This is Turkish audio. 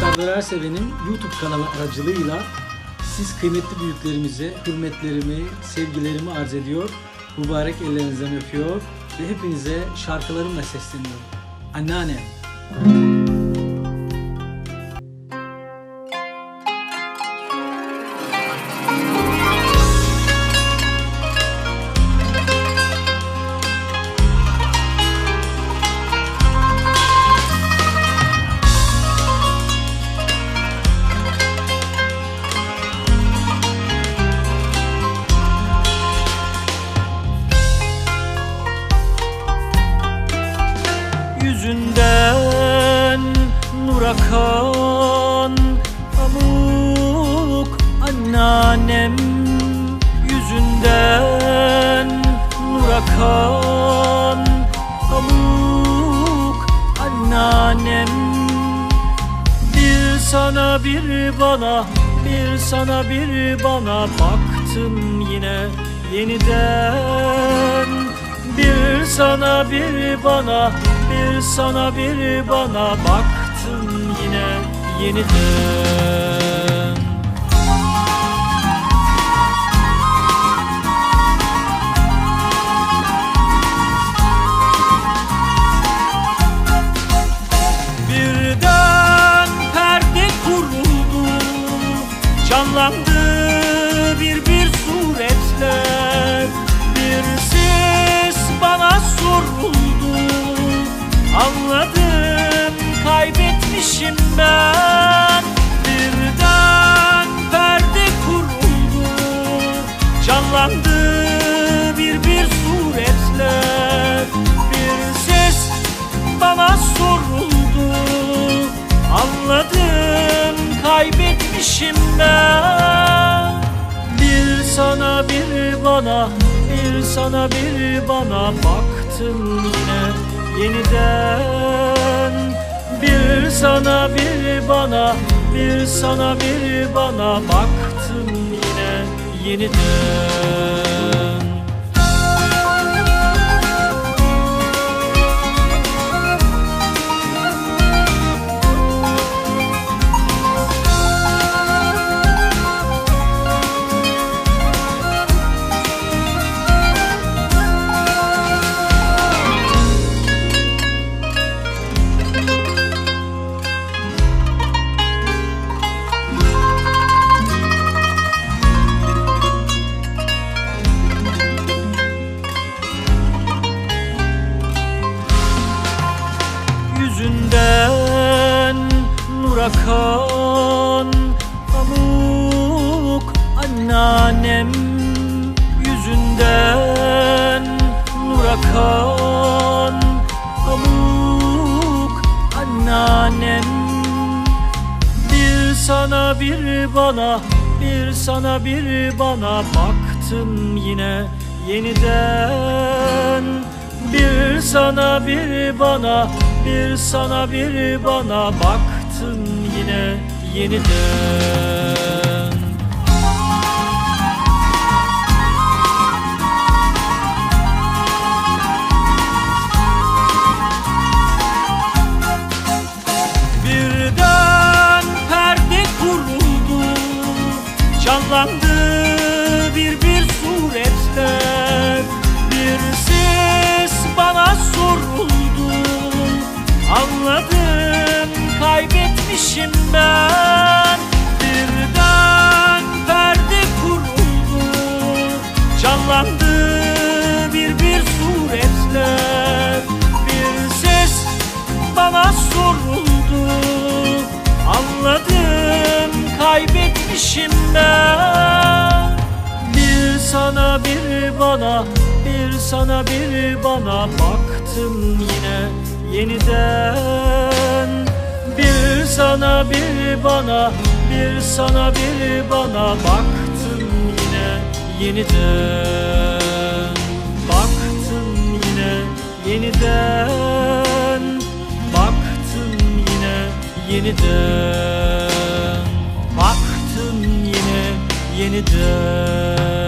Serdar Erseven'in YouTube kanalı aracılığıyla siz kıymetli büyüklerimize hürmetlerimi, sevgilerimi arz ediyor. Mübarek ellerinizden öpüyor ve hepinize şarkılarımla sesleniyorum. Anneanne. Yüzünden nur akan Pamuk anneannem Yüzünden nur akan Pamuk anneannem. Bir sana bir bana Bir sana bir bana Baktım yine yeniden sana bir bana Bir sana bir bana Baktım yine yeniden soruldu Anladım kaybetmişim ben. Birden perde kuruldu. Canlandı bir bir suretler Bir ses bana soruldu. Anladım kaybetmişim ben. Bir sana bir bana sana bir bana Baktım yine yeniden. Bir sana bir bana Bir sana bir bana Baktım yine yeniden nur akan Pamuk anneannem yüzünden nur akan Pamuk anneannem. Bir sana bir bana bir sana bir bana Baktım yine yeniden. Bir sana bir bana bir sana bir bana Baktım yine yeniden. Birden perde kuruldu Canlandı bir bir suretler. Bir ses bana soruldu Anladım ben Birden perde kuruldu. Canlandı bir bir suretler. Bir ses bana soruldu. Anladım kaybetmişim ben Bir sana bir bana Bir sana bir bana Baktım yine yeniden sana bir bana Bir sana bir bana Baktım yine yeniden. Baktım yine yeniden. Baktım yine yeniden. Baktım yine yeniden